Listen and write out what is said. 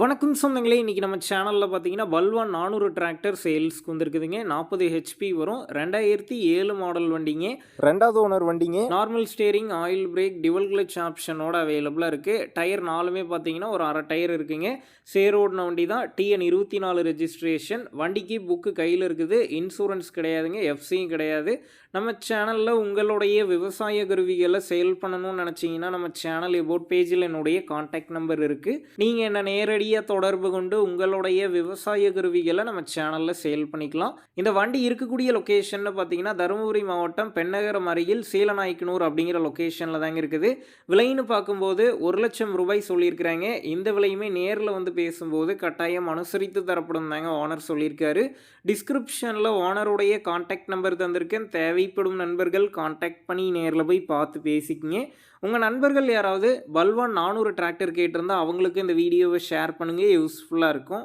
வணக்கம் சொந்தங்களே இன்றைக்கி நம்ம சேனலில் பார்த்தீங்கன்னா பல்வான் நானூறு டிராக்டர் சேல்ஸ்க்கு வந்திருக்குதுங்க. நாற்பது ஹெச்பி வரும். ரெண்டாயிரத்தி ஏழு மாடல் வண்டிங்க. ரெண்டாவது ஓனர் வண்டிங்க. Normal steering oil brake dual clutch ஆப்ஷனோட அவைலபிளாக இருக்குது டயர் நாலுமே பார்த்தீங்கன்னா ஒரு அரை டயர் இருக்குங்க. சேர் ஓடின வண்டி தான் டிஎன் இருபத்தி நாலு ரெஜிஸ்ட்ரேஷன் வண்டிக்கு புக்கு கையில் இருக்குது. இன்சூரன்ஸ் கிடையாதுங்க. எஃப்சியும் கிடையாது. நம்ம சேனலில் உங்களுடைய விவசாய கருவிகளை சேல் பண்ணணும்னு நினச்சிங்கன்னா நம்ம சேனல் எபோட் பேஜில் என்னுடைய காண்டாக்ட் நம்பர் இருக்குது நீங்கள் என்ன நேரடியாக தொடர்பு கொண்டு உங்களுடைய விவசாய கருவிகளை நம்ம சேனலில் சேல் பண்ணிக்கலாம். இந்த வண்டி இருக்கக்கூடிய லொக்கேஷன் பார்த்தீங்கன்னா தருமபுரி மாவட்டம் பெண்ணகரம் அருகில் சீலநாய்க்கனூர் அப்படிங்கிற லொக்கேஷனில் தாங்க இருக்குது. விலைன்னு பார்க்கும்போது ஒரு லட்சம் ரூபாய் சொல்லியிருக்கிறாங்க. இந்த விலையுமே நேரில் வந்து பேசும்போது கட்டாயம் அனுசரித்து தரப்படும் தாங்க ஓனர் சொல்லியிருக்காரு. டிஸ்கிரிப்ஷனில் ஓனருடைய காண்டாக்ட் நம்பர் தந்திருக்கேன். தேவைப்படும் நண்பர்கள் காண்டாக்ட் பண்ணி நேரில் போய் பார்த்து பேசிக்கிங்க. உங்கள் நண்பர்கள் யாராவது பல்வான் நானூறு டிராக்டர் கேட்டிருந்தா அவங்களுக்கு இந்த வீடியோவை ஷேர் பண்ணுங்கள் யூஸ்ஃபுல்லாக இருக்கும்.